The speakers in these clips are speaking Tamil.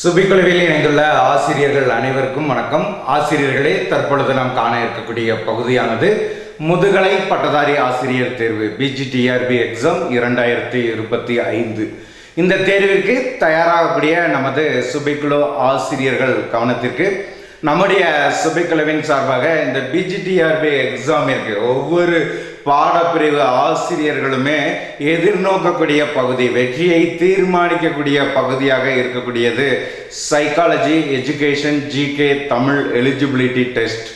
சுபிக்குழுவில் இணைந்துள்ள ஆசிரியர்கள் அனைவருக்கும் வணக்கம். ஆசிரியர்களே தற்பொழுது நாம் காண இருக்கக்கூடிய பகுதியானது முதுகலை பட்டதாரி ஆசிரியர் தேர்வு பிஜிடிஆர்பி எக்ஸாம் இரண்டாயிரத்தி இருபத்தி ஐந்து. இந்த தேர்விற்கு தயாராகக்கூடிய நமது சுபிக்குழு ஆசிரியர்கள் கவனத்திற்கு நம்முடைய சுபிக்குழுவின் சார்பாக இந்த பிஜிடிஆர்பி எக்ஸாமிற்கு ஒவ்வொரு பாடப்பிரிவு ஆசிரியர்களுமே எதிர்நோக்கக்கூடிய பகுதி வெற்றியை தீர்மானிக்கக்கூடிய பகுதியாக இருக்கக்கூடியது. Psychology education GK Tamil eligibility test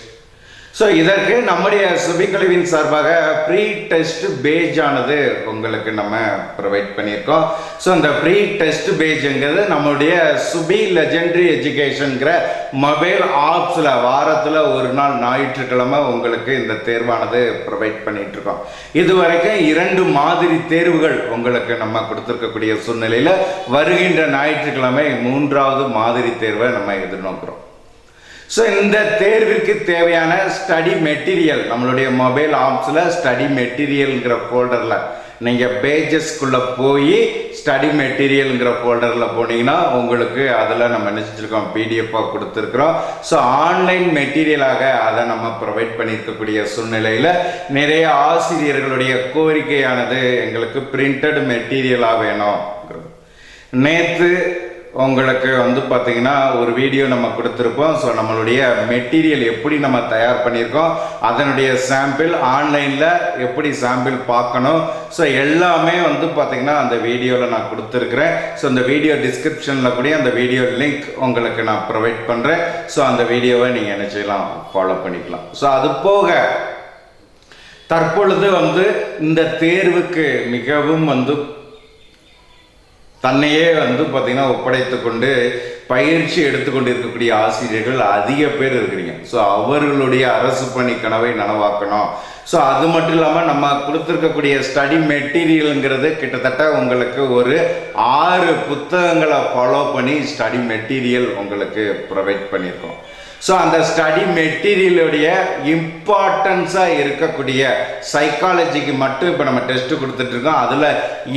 so இதற்கு நம்முடைய சுபிக்கழிவின் சார்பாக ப்ரீ டெஸ்ட் பேஜ் ஆனது உங்களுக்கு நம்ம ப்ரொவைட் பண்ணியிருக்கோம். ஸோ இந்த ப்ரீ டெஸ்ட் பேஜுங்கிறது நம்முடைய சுபி லெஜெண்டரி எஜுகேஷனுங்கிற மொபைல் ஆப்ஸில் வாரத்தில் ஒரு நாள் ஞாயிற்றுக்கிழமை உங்களுக்கு இந்த தேர்வானது ப்ரொவைட் பண்ணிட்டு இருக்கோம் இது வரைக்கும் இரண்டு மாதிரி தேர்வுகள் உங்களுக்கு நம்ம கொடுத்துருக்கக்கூடிய சூழ்நிலையில் வருகின்ற ஞாயிற்றுக்கிழமை மூன்றாவது மாதிரி தேர்வை நம்ம எதிர்நோக்கிறோம். ஸோ இந்த தேர்விற்கு தேவையான ஸ்டடி மெட்டீரியல் நம்மளுடைய மொபைல் ஆப்ஸில் ஸ்டடி மெட்டீரியல்ங்கிற ஃபோல்டரில் நீங்கள் பேஜஸ்க்குள்ளே போய் ஸ்டடி மெட்டீரியல்ங்கிற ஃபோல்டரில் போனீங்கன்னா உங்களுக்கு அதில் நம்ம என்ன செஞ்சுருக்கோம்? பிடிஎஃபாக கொடுத்துருக்குறோம். ஸோ ஆன்லைன் மெட்டீரியலாக அதை நம்ம ப்ரொவைட் பண்ணியிருக்கக்கூடிய சூழ்நிலையில் நிறைய ஆசிரியர்களுடைய கோரிக்கையானது எங்களுக்கு பிரிண்டட் மெட்டீரியலாக வேணும். நேற்று உங்களுக்கு வந்து பார்த்தீங்கன்னா ஒரு வீடியோ நம்ம கொடுத்துருப்போம் ஸோ நம்மளுடைய மெட்டீரியல் எப்படி நம்ம தயார் பண்ணியிருக்கோம். அதனுடைய சாம்பிள் ஆன்லைனில் எப்படி சாம்பிள் பார்க்கணும். ஸோ எல்லாமே வந்து பார்த்திங்கன்னா அந்த வீடியோவில் நான் கொடுத்துருக்குறேன். ஸோ அந்த வீடியோ டிஸ்கிரிப்ஷனில் கூட அந்த வீடியோ லிங்க் உங்களுக்கு நான் ப்ரொவைட் பண்ணுறேன் ஸோ அந்த வீடியோவை நீங்கள் என்ன செய்யலாம்? ஃபாலோ பண்ணிக்கலாம். ஸோ அது போக தற்பொழுது வந்து இந்த தேர்வுக்கு மிகவும் வந்து தன்னையே வந்து பார்த்தீங்கன்னா ஒப்படைத்து கொண்டு பயிற்சி எடுத்துக்கொண்டு இருக்கக்கூடிய ஆசிரியர்கள் அதிக பேர் இருக்கிறீங்க. ஸோ அவர்களுடைய அரசு பணி கனவை நனவாக்கணும். ஸோ அது மட்டும் இல்லாமல் நம்ம கொடுத்துருக்கக்கூடிய ஸ்டடி மெட்டீரியலுங்கிறது கிட்டத்தட்ட உங்களுக்கு ஒரு ஆறு புத்தகங்களை ஃபாலோ பண்ணி ஸ்டடி மெட்டீரியல் உங்களுக்கு ப்ரொவைட் பண்ணியிருக்கோம். ஸோ அந்த ஸ்டடி மெட்டீரியலுடைய இம்பார்ட்டன்ஸாக இருக்கக்கூடிய சைக்காலஜிக்கு மட்டும் இப்போ நம்ம டெஸ்ட் கொடுத்துட்ருக்கோம் அதில்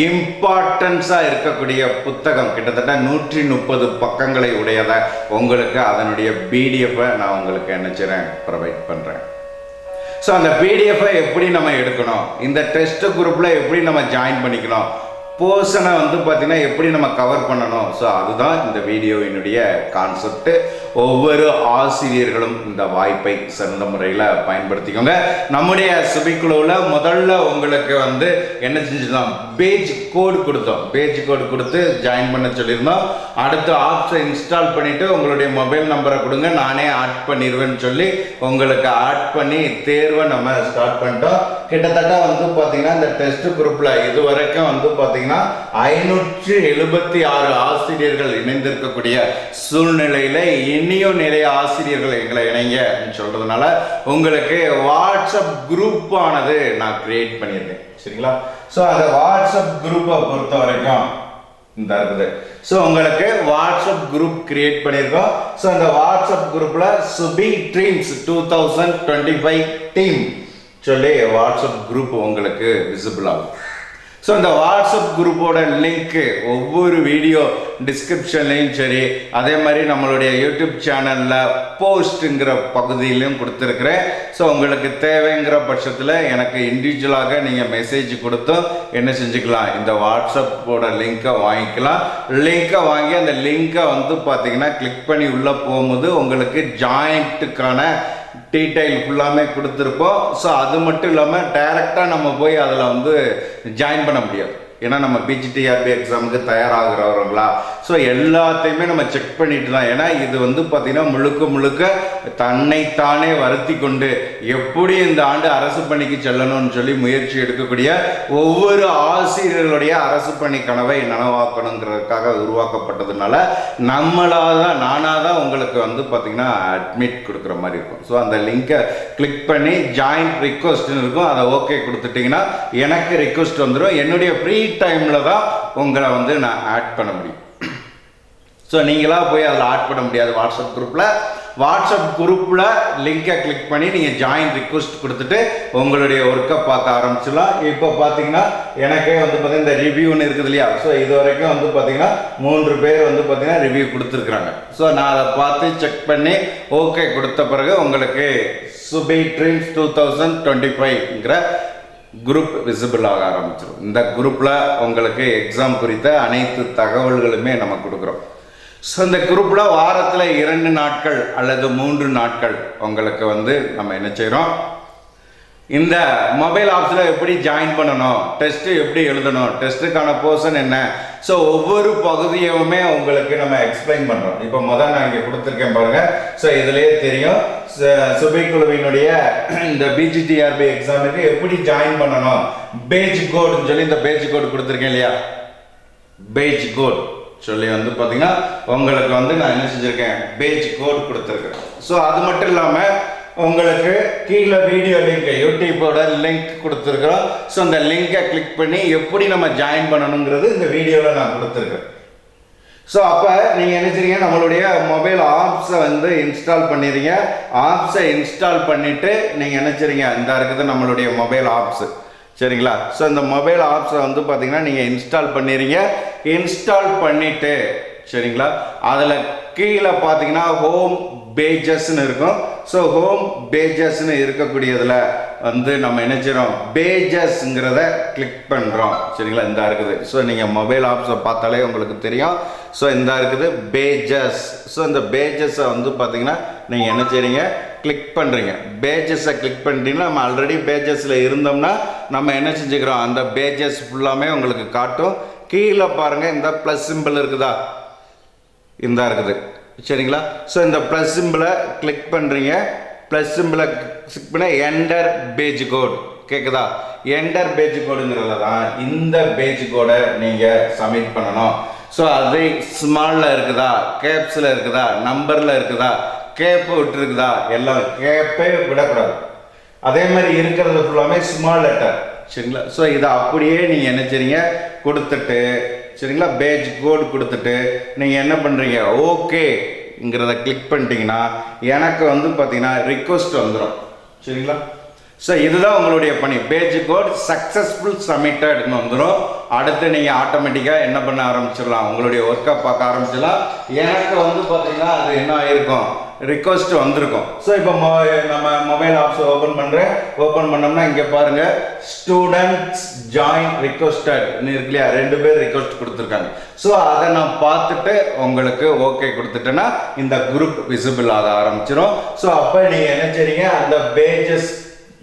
இம்பார்ட்டன்ஸாக இருக்கக்கூடிய புத்தகம் கிட்டத்தட்ட நூற்றி முப்பது பக்கங்கள் உடையதை? உங்களுக்கு அதனுடைய பிடிஎஃப்பை நான் உங்களுக்கு என்ன ப்ரொவைட் பண்ணுறேன் ஸோ அந்த பிடிஎஃப்பை எப்படி நம்ம எடுக்கணும்? இந்த டெஸ்ட் குரூப்பில் எப்படி நம்ம ஜாயின் பண்ணிக்கணும்? போர்ஷனை வந்து பார்த்திங்கன்னா எப்படி நம்ம கவர் பண்ணணும்? ஸோ அதுதான் இந்த வீடியோவினுடைய கான்செப்ட் ஒவ்வொரு ஆசிரியர்களும் இந்த வாய்ப்பை சிறந்த முறையில் பயன்படுத்திக்கோங்க. நம்முடைய சுபிக்குழுவில் முதல்ல உங்களுக்கு வந்து என்ன செஞ்சிருந்தோம்? பேஜ் கோடு கொடுத்தோம். பேஜ் கோடு கொடுத்து ஜாயின் பண்ண சொல்லியிருந்தோம். அடுத்து ஆப்ஸை இன்ஸ்டால் பண்ணிவிட்டு உங்களுடைய மொபைல் நம்பரை கொடுங்க. நானே ஆட் பண்ணிடுவேன்னு சொல்லி உங்களுக்கு ஆட் பண்ணி தேர்வை நம்ம ஸ்டார்ட் பண்ணிட்டோம். கிட்டத்தட்ட வந்து பார்த்தீங்கன்னா இந்த டெஸ்ட் குரூப்பில் இது வரைக்கும் வந்து பார்த்தீங்கன்னா ஐநூற்று எழுபத்தி ஆறு ஆசிரியர்கள் இணைந்திருக்கக்கூடிய சூழ்நிலையில் இனியும் நிறைய ஆசிரியர்கள் எங்களை இணைங்க அப்படின்னு சொல்கிறதுனால உங்களுக்கு வாட்ஸ்அப் குரூப்பானது நான் கிரியேட் பண்ணியிருக்கேன். சரிங்களா? ஸோ அந்த வாட்ஸ்அப் குரூப்பை பொறுத்த வரைக்கும் இந்த இருக்குது. ஸோ உங்களுக்கு வாட்ஸ்அப் குரூப் கிரியேட் பண்ணியிருக்கோம். ஸோ அந்த வாட்ஸ்அப் குரூப்பில் Subi dreams two thousand twenty five team சொல்லி வாட்ஸ்அப் குரூப் உங்களுக்கு விசிபிள் ஆகும். ஸோ இந்த வாட்ஸ்அப் குரூப்போட லிங்க்கு ஒவ்வொரு வீடியோ டிஸ்கிரிப்ஷன்லையும் சரி அதே மாதிரி நம்மளுடைய யூடியூப் சேனலில் போஸ்ட்டுங்கிற பகுதியிலையும் கொடுத்துருக்குறேன். ஸோ உங்களுக்கு தேவைங்கிற பட்சத்தில் எனக்கு இண்டிவிஜுவலாக நீங்கள் மெசேஜ் கொடுத்தும் என்ன செஞ்சுக்கலாம் இந்த வாட்ஸ்அப்போட லிங்க்கை வாங்கிக்கலாம். லிங்க்கை வாங்கி அந்த லிங்க்கை வந்து பார்த்தீங்கன்னா கிளிக் பண்ணி உள்ளே போகும்போது உங்களுக்கு ஜாயிண்ட்டுக்கான டீட்டெயில் ஃபுல்லாமே கொடுத்துருப்போம் ஸோ அது மட்டும் இல்லாமல் டைரெக்டாக நம்ம போய் அதில் வந்து ஜாயின் பண்ண முடியாது. ஏன்னா நம்ம பிஜிடிஆர்பி எக்ஸாமுக்கு தயாராகிறவங்களா ஸோ எல்லாத்தையுமே நம்ம செக் பண்ணிட்டு தான். ஏன்னா இது வந்து பார்த்திங்கன்னா முழுக்க முழுக்க தன்னைத்தானே வருத்தி கொண்டு எப்படி இந்த ஆண்டு அரசு பணிக்கு செல்லணும்னு சொல்லி முயற்சி எடுக்கக்கூடிய ஒவ்வொரு ஆசிரியர்களுடைய அரசு பணி கனவை நனவாக்கணுங்கிறதுக்காக உருவாக்கப்பட்டதுனால நம்மளாக தான் நானாக தான் உங்களுக்கு வந்து பார்த்திங்கன்னா அட்மிட் கொடுக்குற மாதிரி இருக்கும். ஸோ அந்த லிங்கை கிளிக் பண்ணி ஜாயின்ட் ரிக்வஸ்ட்னு இருக்கும். அதை ஓகே கொடுத்துட்டிங்கன்னா எனக்கு ரிக்வஸ்ட் வந்துடும் என்னுடைய ஃப்ரீ டைமில் தான் உங்களை வந்து நான் ஆட் பண்ண முடியும். ஸோ நீங்களாக போய் அதில் ஆட் பண்ண முடியாது. வாட்ஸ்அப் குரூப்பில் வாட்ஸ்அப் குரூப்பில் லிங்கை கிளிக் பண்ணி நீங்கள் ஜாயின் ரிக்வஸ்ட் கொடுத்துட்டு உங்களுடைய ஒர்க்கை பார்க்க ஆரம்பிச்சிடலாம். இப்போ பார்த்தீங்கன்னா எனக்கே வந்து பார்த்தீங்கன்னா இந்த ரிவ்யூன்னு இருக்குது இல்லையா? ஸோ இது வரைக்கும் வந்து பார்த்தீங்கன்னா மூன்று பேர் வந்து பார்த்தீங்கன்னா ரிவ்யூ கொடுத்துருக்குறாங்க. ஸோ நான் அதை பார்த்து செக் பண்ணி ஓகே கொடுத்த பிறகு உங்களுக்கு Subi dreams two thousand twenty ஃபைவ்ங்கிற group visible ஆக ஆரம்பிச்சிடும் இந்த குரூப்பில் உங்களுக்கு எக்ஸாம் குறித்த அனைத்து தகவல்களுமே நம்ம கொடுக்குறோம். ஸோ இந்த குரூப்பில் வாரத்தில் இரண்டு நாட்கள் அல்லது மூன்று நாட்கள் உங்களுக்கு வந்து நம்ம என்ன செய்கிறோம் இந்த மொபைல் ஆப்ஸில் எப்படி ஜாயின் பண்ணணும்? டெஸ்ட்டு எப்படி எழுதணும்? டெஸ்ட்டுக்கான போர்ஷன் என்ன? ஸோ ஒவ்வொரு பகுதியுமே உங்களுக்கு நம்ம எக்ஸ்பிளைன் பண்ணுறோம் இப்போ முதல் நான் இங்கே கொடுத்துருக்கேன் பாருங்கள் ஸோ இதுலேயே தெரியும். ச- சுபை குழுவினுடைய இந்த பிஜிடிஆர்பி எக்ஸாமுக்கு எப்படி ஜாயின் பண்ணணும்? பேஜ் கோடுன்னு சொல்லி இந்த பேஜ் கோடு கொடுத்துருக்கேன் இல்லையா? பேஜ் கோட் சொல்லி வந்து பார்த்தீங்கன்னா உங்களுக்கு வந்து நான் என்ன செஞ்சுருக்கேன்? பேஜ் கோட் கொடுத்துருக்கேன். ஸோ அது மட்டும் இல்லாமல் உங்களுக்கு கீழே வீடியோ லிங்க் யூடியூப்போட லிங்க் கொடுத்துருக்குறோம். ஸோ அந்த லிங்கை கிளிக் பண்ணி எப்படி நம்ம ஜாயின் பண்ணணுங்கிறது இந்த வீடியோவில் நான் கொடுத்துருக்கேன் ஸோ அப்போ நீங்கள் என்ன நம்மளுடைய மொபைல் ஆப்ஸை வந்து இன்ஸ்டால் பண்ணிடுறீங்க. ஆப்ஸை இன்ஸ்டால் பண்ணிவிட்டு நீங்கள் நினச்சிருங்க இந்த இருக்குது நம்மளுடைய மொபைல் ஆப்ஸு சரிங்களா? ஸோ இந்த மொபைல் ஆப்ஸை வந்து பார்த்தீங்கன்னா நீங்கள் இன்ஸ்டால் பண்ணிடுங்க இன்ஸ்டால் பண்ணிவிட்டு சரிங்களா? அதில் கீழே பார்த்தீங்கன்னா ஹோம் பேஜஸ்ன்னு இருக்கும். ஸோ ஹோம் பேஜஸ்ன்னு இருக்கக்கூடியதில் வந்து நம்ம என்ன செய்கிறோம் பேஜஸ்ங்கிறத கிளிக் பண்ணுறோம் சரிங்களா? இந்த இருக்குது. ஸோ நீங்கள் மொபைல் ஆப்ஸை பார்த்தாலே உங்களுக்கு தெரியும். ஸோ இந்த இருக்குது பேஜஸ் ஸோ இந்த பேஜஸை வந்து பார்த்தீங்கன்னா நீங்கள் என்ன செய்கிறீங்க கிளிக் பண்ணுறீங்க பேஜஸை கிளிக் பண்ணிட்டீங்கன்னா நம்ம ஆல்ரெடி பேஜஸில் இருந்தோம்னா நம்ம என்ன செஞ்சுக்கிறோம்? அந்த பேஜஸ் ஃபுல்லாமே உங்களுக்கு காட்டும். கீழே பாருங்கள் இந்த ப்ளஸ் சிம்பிள் இருக்குதா? இந்த இருக்குது. சரிங்களா? ஸோ இந்த ப்ளஸ் சிம்பிளை கிளிக் பண்ணுறீங்க ப்ளஸ் சிம்பிளை கிளிக் பண்ண என்டர் பேஜ் கோட் கேட்குதா என்டர் பேஜ் கோடுங்கிறதுல தான் இந்த பேஜ் கோடை நீங்கள் சப்மிட் பண்ணணும். ஸோ அது ஸ்மாலில் இருக்குதா? கேப்ஸில் இருக்குதா? நம்பரில் இருக்குதா? கேப்பு விட்டுருக்குதா? எல்லாம் கேப்பே விடக்கூடாது. அதே மாதிரி இருக்கிறது ஃபுல்லாமே ஸ்மால் லெட்டர் சரிங்களா? ஸோ இதை அப்படியே நீங்கள் என்ன செய்றீங்க? கொடுத்துட்டு சரிங்களா? பேஜ் கோடு கொடுத்துட்டு நீங்கள் என்ன பண்ணுறீங்க ஓகேங்கிறத கிளிக் பண்ணிட்டீங்கன்னா எனக்கு வந்து பார்த்தீங்கன்னா ரிக்வஸ்ட் வந்துடும் சரிங்களா? ஸோ இதுதான் உங்களுடைய பணி. பேஜ் கோட் சக்ஸஸ்ஃபுல் சப்மிட்டட்னு வந்துடும் அடுத்து நீங்கள் ஆட்டோமேட்டிக்காக என்ன பண்ண ஆரம்பிச்சிடலாம்? உங்களுடைய ஒர்க்கை பார்க்க ஆரம்பிச்சிடலாம். எனக்கு வந்து பார்த்தீங்கன்னா அது என்ன ஆயிருக்கும்? ரிக்வஸ்ட் வந்திருக்கும். ஸோ இப்போ நம்ம மொபைல் ஆப்ஸ் ஓப்பன் பண்ணுறேன் ஓப்பன் பண்ணோம்னா இங்கே பாருங்கள் ஸ்டூடெண்ட்ஸ் ஜாயின் ரிக்வஸ்டட் இருக்கு இல்லையா? ரெண்டு பேர் ரிக்வஸ்ட் கொடுத்துருக்காங்க. ஸோ அதை நான் பார்த்துட்டு உங்களுக்கு ஓகே கொடுத்துட்டேன்னா இந்த குரூப் விசிபிள் ஆக ஆரம்பிச்சிடும் ஸோ அப்போ நீங்கள் என்ன செய்றீங்க? அந்த பேஜஸ்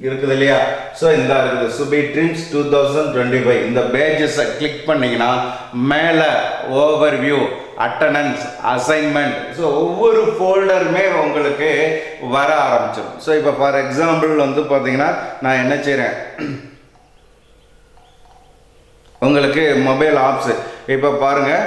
இருக்குது இல்லையா ஸோ இந்த இருக்குது. Subi dreams two thousand twenty five இந்த பேஜஸை கிளிக் பண்ணிங்கன்னா மேலே overview attendance assignment so ஒவ்வொரு ஃபோல்டருமே உங்களுக்கு வர ஆரம்பிச்சிடும் ஸோ இப்போ ஃபார் எக்ஸாம்பிள் வந்து பார்த்தீங்கன்னா நான் என்ன செய்கிறேன் உங்களுக்கு மொபைல் ஆப்ஸு இப்போ பாருங்கள்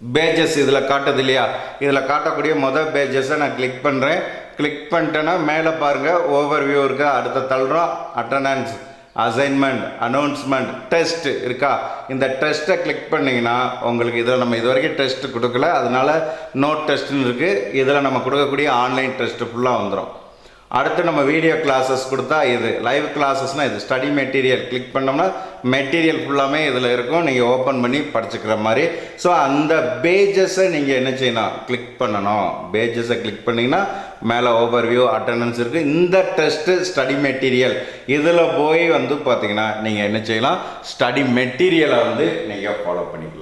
பேஜஸ் இதில் காட்டுது இல்லையா? இதில் காட்டக்கூடிய மொதல் பேஜஸை நான் கிளிக் பண்ணுறேன் கிளிக் பண்ணிட்டேன்னா மேலே பாருங்கள் ஓவர் வியூ இருக்கா? அடுத்த தள்ளுறோம். அட்டண்டன்ஸ் அசைன்மெண்ட் அனௌன்ஸ்மெண்ட் டெஸ்ட் இருக்கா? இந்த டெஸ்ட்டை கிளிக் பண்ணிங்கன்னா உங்களுக்கு இதில் நம்ம இது வரைக்கும் டெஸ்ட் கொடுக்கல. அதனால நோட் டெஸ்ட்னு இருக்குது இதில் நம்ம கொடுக்கக்கூடிய ஆன்லைன் டெஸ்ட்டு ஃபுல்லாக வந்துடும் அடுத்து நம்ம வீடியோ கிளாஸஸ் கொடுத்தா இது. லைவ் கிளாஸஸ்னால் இது. ஸ்டடி மெட்டீரியல் கிளிக் பண்ணோம்னா மெட்டீரியல் ஃபுல்லாமே இதில் இருக்கும். நீங்கள் ஓப்பன் பண்ணி படிச்சுக்கிற மாதிரி. ஸோ அந்த பேஜஸை நீங்கள் என்ன செய்யணும்? கிளிக் பண்ணணும். பேஜஸை கிளிக் பண்ணிங்கன்னா மேலே ஓவர்வியூ அட்டண்டன்ஸ் இருக்குது இந்த டெஸ்ட்டு ஸ்டடி மெட்டீரியல் இதில் போய் வந்து பார்த்தீங்கன்னா நீங்கள் என்ன செய்யலாம்? ஸ்டடி மெட்டீரியலை வந்து நீங்கள் ஃபாலோ பண்ணிக்கலாம்.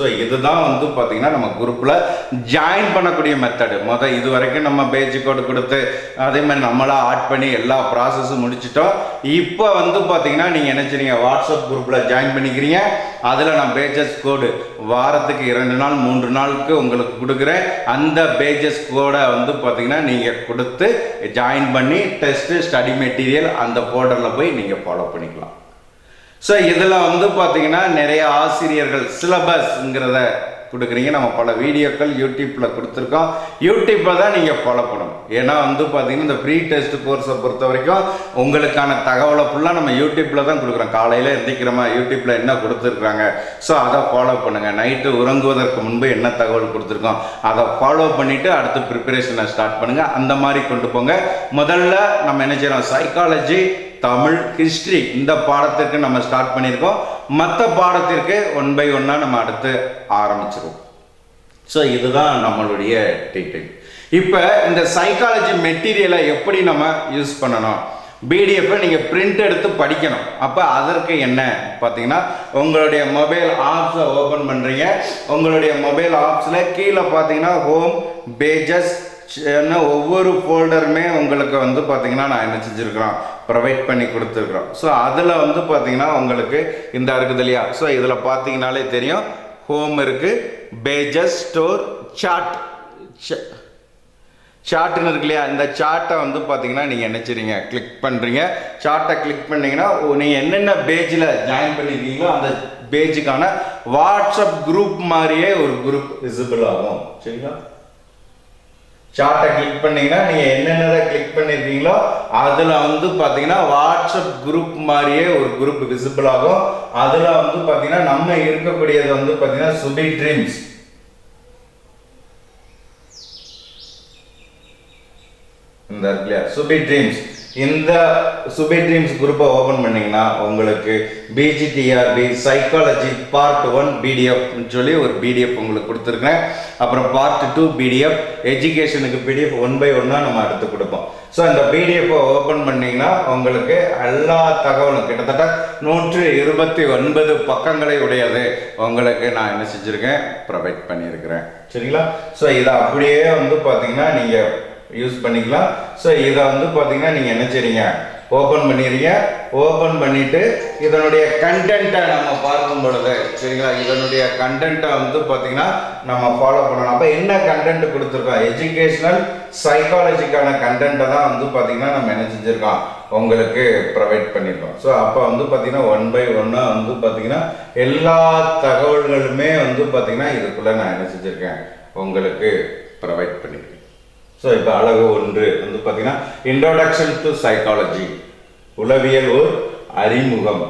ஸோ இதுதான் வந்து பார்த்தீங்கன்னா நம்ம குரூப்பில் ஜாயின் பண்ணக்கூடிய மெத்தடு மொதல் இது வரைக்கும் நம்ம பேஜ் கோடு கொடுத்து அதே மாதிரி நம்மளாக ஆட் பண்ணி எல்லா ப்ராசஸும் முடிச்சிட்டோம். இப்போ வந்து பார்த்தீங்கன்னா நீங்கள் என்ன வாட்ஸ்அப் குரூப்பில் ஜாயின் பண்ணிக்கிறீங்க. அதில் நான் பேஜஸ் கோடு வாரத்துக்கு இரண்டு நாள் மூன்று நாளுக்கு உங்களுக்கு கொடுக்குறேன். அந்த பேஜஸ் கோடை வந்து பார்த்தீங்கன்னா நீங்கள் கொடுத்து ஜாயின் பண்ணி டெஸ்ட்டு ஸ்டடி மெட்டீரியல் அந்த போர்டரில் போய் நீங்கள் ஃபாலோ பண்ணிக்கலாம். ஸோ இதில் வந்து பார்த்திங்கன்னா நிறைய ஆசிரியர்கள் சிலபஸ்ங்கிறத கொடுக்குறீங்க. நம்ம பல வீடியோக்கள் யூடியூப்பில் கொடுத்துருக்கோம். யூடியூப்பை தான் நீங்கள் ஃபாலோ பண்ணணும். ஏன்னா வந்து பார்த்தீங்கன்னா இந்த ப்ரீ டெஸ்ட் கோர்ஸை பொறுத்த வரைக்கும் உங்களுக்கான தகவலை ஃபுல்லாக நம்ம யூடியூப்பில் தான் கொடுக்குறோம். காலையில் எந்திக்கிறோமா யூடியூப்பில் என்ன கொடுத்துருக்குறாங்க ஸோ அதை ஃபாலோ பண்ணுங்கள் நைட்டு உறங்குவதற்கு முன்பு என்ன தகவல் கொடுத்துருக்கோம்? அதை ஃபாலோ பண்ணிவிட்டு அடுத்து ப்ரிப்பரேஷனை ஸ்டார்ட் பண்ணுங்கள் அந்த மாதிரி கொண்டு போங்க. முதல்ல நம்ம என்ன செய்கிறோம் சைக்காலஜி தமிழ் ஹிஸ்ட்ரி இந்த பாடத்திற்கு நம்ம ஸ்டார்ட் பண்ணியிருக்கோம். மற்ற பாடத்திற்கு ஒன் பை ஒன்னாக நம்ம அடுத்து ஆரம்பிச்சிருவோம். ஸோ இதுதான் நம்மளுடைய டீட்டெயில் இப்போ இந்த சைக்காலஜி மெட்டீரியலை எப்படி நம்ம யூஸ் பண்ணணும்? பிடிஎஃப்பை நீங்கள் பிரிண்ட் எடுத்து படிக்கணும். அப்போ அதற்கு என்ன? பார்த்தீங்கன்னா உங்களுடைய மொபைல் ஆப்ஸை ஓப்பன் பண்ணுறீங்க உங்களுடைய மொபைல் ஆப்ஸில் கீழே பார்த்தீங்கன்னா ஹோம் பேஜஸ் என்ன ஒவ்வொரு ஃபோல்டருமே உங்களுக்கு வந்து பார்த்தீங்கன்னா நான் என்ன செஞ்சுருக்கிறோம் ப்ரொவைட் பண்ணி கொடுத்துருக்குறோம். ஸோ அதில் வந்து பார்த்தீங்கன்னா உங்களுக்கு இந்த இருக்குது இல்லையா? ஸோ இதில் பார்த்தீங்கனாலே தெரியும் ஹோம் இருக்குது பேஜஸ் ஸ்டோர் சாட் சார்ட்னு இருக்கு இல்லையா? இந்த சார்ட்டை வந்து பார்த்தீங்கன்னா நீங்கள் என்ன செய்றீங்க கிளிக் பண்ணுறீங்க சார்ட்டை கிளிக் பண்ணீங்கன்னா நீங்கள் என்னென்ன பேஜில் ஜாயின் பண்ணியிருக்கீங்களோ அந்த பேஜுக்கான வாட்ஸ்அப் குரூப் மாதிரியே ஒரு குரூப் விசிபிள் ஆகும். சரிங்களா? சார்ட்டை கிளிக் பண்ணீங்கன்னா நீங்கள் என்னென்னதை கிளிக் பண்ணியிருக்கீங்களோ அதில் வந்து பார்த்தீங்கன்னா வாட்ஸ்அப் குரூப் மாதிரியே ஒரு குரூப் விசிபிள் ஆகும். அதில் வந்து பார்த்தீங்கன்னா நம்ம இருக்கக்கூடியது வந்து பார்த்தீங்கன்னா சுபி ட்ரீம்ஸ் இந்த இருக்கு இல்லையா? சுபி ட்ரீம்ஸ் இந்த சுபி ட்ரீம்ஸ் குரூப்பை ஓப்பன் பண்ணிங்கன்னா உங்களுக்கு பிஜிடிஆர்பி சைக்காலஜி பார்ட் ஒன் பிடிஎஃப்னு சொல்லி ஒரு பிடிஎஃப் உங்களுக்கு கொடுத்துருக்கேன் அப்புறம் பார்ட் டூ பிடிஎஃப் எஜுகேஷனுக்கு பிடிஎஃப் ஒன் பை ஒன்னாக நம்ம எடுத்து கொடுப்போம். ஸோ இந்த பிடிஎஃப்பை ஓப்பன் பண்ணீங்கன்னா உங்களுக்கு எல்லா தகவலும் கிட்டத்தட்ட நூற்று இருபத்தி ஒன்பது பக்கங்களை உடையது. உங்களுக்கு நான் என்ன செஞ்சுருக்கேன்? ப்ரொவைட் பண்ணியிருக்கிறேன். சரிங்களா? ஸோ இதை அப்படியே வந்து பார்த்தீங்கன்னா நீங்கள் யூஸ் பண்ணிக்கலாம். ஸோ இதை வந்து பார்த்தீங்கன்னா நீங்கள் என்ன செய்றீங்க? ஓப்பன் பண்ணிடுறீங்க ஓப்பன் பண்ணிவிட்டு இதனுடைய கண்டென்ட்டை நம்ம பார்க்கும் பொழுது சரிங்களா? இதனுடைய கண்டென்ட்டை வந்து பார்த்தீங்கன்னா நம்ம ஃபாலோ பண்ணணும். அப்போ என்ன கண்டென்ட் கொடுத்துருக்கோம்? எஜுகேஷ்னல் சைக்காலஜிக்கான கண்டென்ட்டை தான் வந்து பார்த்தீங்கன்னா நம்ம என்ன செஞ்சுருக்கோம்? உங்களுக்கு ப்ரொவைட் பண்ணியிருக்கோம் ஸோ அப்போ வந்து பார்த்தீங்கன்னா ஒன் பை ஒன்னாக வந்து பார்த்தீங்கன்னா எல்லா தகவல்களுமே வந்து பார்த்தீங்கன்னா இதுக்குள்ளே நான் என்ன செஞ்சுருக்கேன்? உங்களுக்கு ப்ரொவைட் பண்ணியிருக்கேன் ஸோ இப்போ அழகு ஒன்று வந்து பார்த்தீங்கன்னா இன்ட்ரோடக்ஷன் டு சைக்காலஜி உளவியல் ஒரு அறிமுகம்.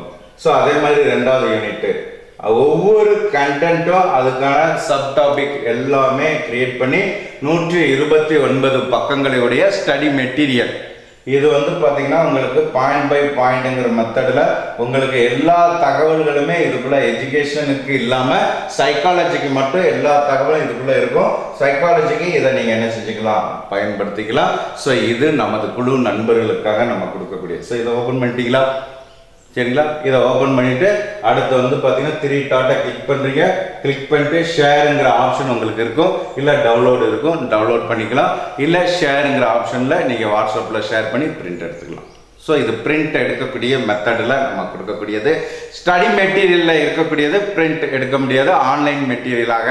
ஸோ அதே மாதிரி ரெண்டாவது யூனிட்டு ஒவ்வொரு கண்டென்ட்டும் அதுக்கான சப் டாபிக் எல்லாமே கிரியேட் பண்ணி நூற்றி இருபத்தி ஒன்பது பக்கங்களுடைய ஸ்டடி மெட்டீரியல் இது வந்து பார்த்தீங்கன்னா உங்களுக்கு பாயிண்ட் பை பாயிண்ட்ங்கிற மெத்தடில் உங்களுக்கு எல்லா தகவல்களுமே இதுக்குள்ள எஜுகேஷனுக்கு இல்லாமல் சைக்காலஜிக்கு மட்டும் எல்லா தகவலும் இதுக்குள்ள இருக்கும். சைக்காலஜிக்கு இதை நீங்கள் என்ன செஞ்சுக்கலாம்? பயன்படுத்திக்கலாம். ஸோ இது நமது குழு நண்பர்களுக்காக நம்ம கொடுக்கக்கூடிய ஸோ இதை ஓப்பன் பண்ணிட்டீங்களா? சரிங்களா? இதை ஓப்பன் பண்ணிவிட்டு அடுத்து வந்து பார்த்தீங்கன்னா த்ரீ டாட்டை கிளிக் பண்ணுறீங்க கிளிக் பண்ணிட்டு ஷேருங்கிற ஆப்ஷன் உங்களுக்கு இருக்கும். இல்லை டவுன்லோடு இருக்கும். டவுன்லோட் பண்ணிக்கலாம். இல்லை ஷேருங்கிற ஆப்ஷனில் நீங்கள் வாட்ஸ்அப்பில் ஷேர் பண்ணி பிரிண்ட் எடுத்துக்கலாம். ஸோ இது பிரிண்ட் எடுக்கக்கூடிய மெத்தடில் நம்ம கொடுக்கக்கூடியது. ஸ்டடி மெட்டீரியலில் இருக்கக்கூடியது பிரிண்ட் எடுக்க முடியாது. ஆன்லைன் மெட்டீரியலாக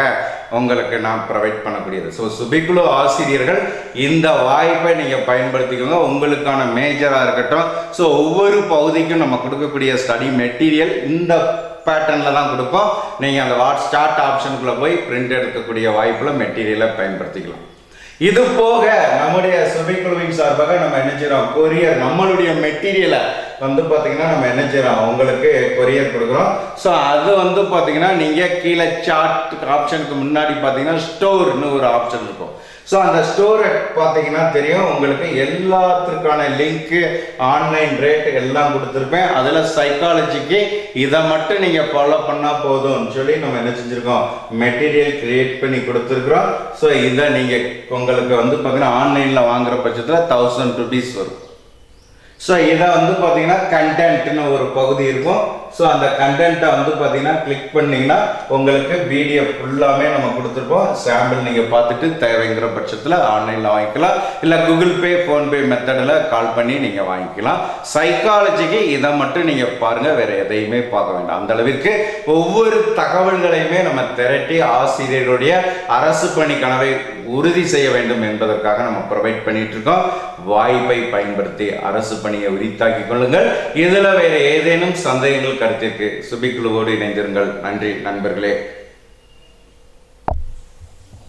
உங்களுக்கு நான் ப்ரொவைட் பண்ணக்கூடியது. ஸோ சுபிக்குழு ஆசிரியர்கள் இந்த வாய்ப்பை நீங்கள் பயன்படுத்திக்கோங்க. உங்களுக்கான மேஜராக இருக்கட்டும். ஸோ ஒவ்வொரு பகுதிக்கும் நம்ம கொடுக்கக்கூடிய ஸ்டடி மெட்டீரியல் இந்த பேட்டர்னில் தான் கொடுப்போம். நீங்கள் அந்த வாட் ஸ்டார்ட் ஆப்ஷனுக்குள்ளே போய் பிரிண்ட் எடுக்கக்கூடிய வாய்ப்பில் மெட்டீரியலை பயன்படுத்திக்கலாம். இது போக நம்முடைய சுபைக்குழுவின் சார்பாக நம்ம என்ன செய்றோம் கொரியர் நம்மளுடைய மெட்டீரியலை வந்து பார்த்தீங்கன்னா நம்ம என்ன செய்றோம் உங்களுக்கு கொரியர் கொடுக்குறோம். ஸோ அது வந்து பார்த்தீங்கன்னா நீங்கள் கீழே சார்ட் ஆப்ஷனுக்கு முன்னாடி பார்த்தீங்கன்னா ஸ்டோர்னு ஒரு ஆப்ஷன் இருக்கும். ஸோ அந்த ஸ்டோரை பார்த்தீங்கன்னா தெரியும். உங்களுக்கு எல்லாத்துக்கான லிங்க்கு ஆன்லைன் ரேட் எல்லாம் கொடுத்துருப்பேன். அதில் சைக்காலஜிக்கு இதை மட்டும் நீங்கள் ஃபாலோ பண்ணால் போதும்னு சொல்லி நம்ம என்ன செஞ்சுருக்கோம்? மெட்டீரியல் கிரியேட் பண்ணி கொடுத்துருக்குறோம். ஸோ இதை நீங்கள் உங்களுக்கு வந்து பார்த்தீங்கன்னா ஆன்லைனில் வாங்குற பட்சத்தில் தௌசண்ட் ருபீஸ் வரும். ஸோ இதை வந்து பார்த்தீங்கன்னா கண்டென்ட்னு ஒரு பகுதி இருக்கும். ஸோ அந்த கண்டென்ட்டை வந்து பார்த்தீங்கன்னா கிளிக் பண்ணீங்கன்னா உங்களுக்கு பிடிஎஃப் ஃபுல்லாமே நம்ம கொடுத்துருப்போம். சாம்பிள் நீங்கள் பார்த்துட்டு தேவைங்கிற பட்சத்தில் ஆன்லைனில் வாங்கிக்கலாம். இல்லை கூகுள் பே ஃபோன்பே மெத்தடில் கால் பண்ணி நீங்கள் வாங்கிக்கலாம். சைக்காலஜிக்கு இதை மட்டும் நீங்கள் பாருங்கள் வேறு எதையுமே பார்க்க வேண்டாம். அந்த அளவிற்கு ஒவ்வொரு தகவல்களையுமே நம்ம திரட்டி ஆசிரியருடைய அரசு பணி கனவை உறுதி செய்ய வேண்டும் என்பதற்காக நம்ம ப்ரொவைட் பண்ணிட்டு இருக்கோம் வாய்ப்பை பயன்படுத்தி அரசு பணியை உரித்தாக்கி கொள்ளுங்கள். இதில் வேறு ஏதேனும் சந்தேகங்கள் கருத்திற்கு சுபிக்குழுவோடு இணைந்திருங்கள். நன்றி நண்பர்களே.